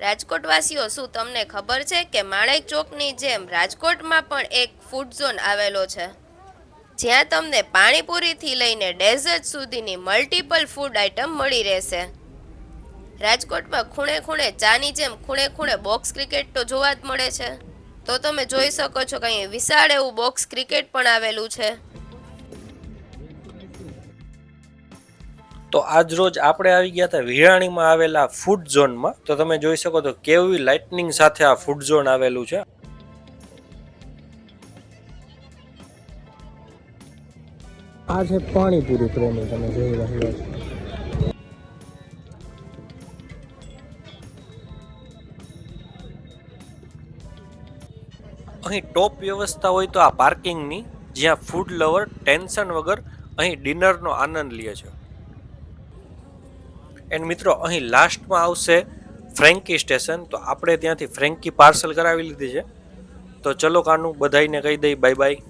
રાજકોટવાસીઓ, શું તમને ખબર છે કે માણેક ચોકની જેમ રાજકોટમાં પણ એક ફૂડ ઝોન આવેલો છે? જ્યાં તમને પાણીપુરીથી લઈને ડેઝર્ટ સુધીની મલ્ટિપલ ફૂડ આઇટમ મળી રહેશે. રાજકોટમાં ખૂણે ખૂણે ચાની જેમ ખૂણે ખૂણે બોક્સ ક્રિકેટ તો જોવા જ મળે છે. તો તમે જોઈ શકો છો કે અહીં વિશાળ એવું બોક્સ ક્રિકેટ પણ આવેલું છે. તો આજ રોજ આપણે આવી ગયા હતા વિરાણીમાં આવેલા ફૂડ ઝોનમાં તો તમે જોઈ શકો તો કેવી લાઇટનિંગ સાથે આ ફૂડ ઝોન આવેલું છે. આ છે પાણીપુરી પ્રેમી તમે જોઈ રહ્યા છો. અહીં ટોપ વ્યવસ્થા હોય તો આ પાર્કિંગની જ્યાં ફૂડ લવર ટેન્શન વગર અહીં ડિનરનો આનંદ લે છે. એન્ડ મિત્રો, અહીં લાસ્ટમાં આવશે ફ્રેન્કી સ્ટેશન તો આપણે ત્યાંથી ફ્રેન્કી પાર્સલ કરાવી લીધી છે. તો ચલો કાનું બધાઈને કહી દઈ બાય બાય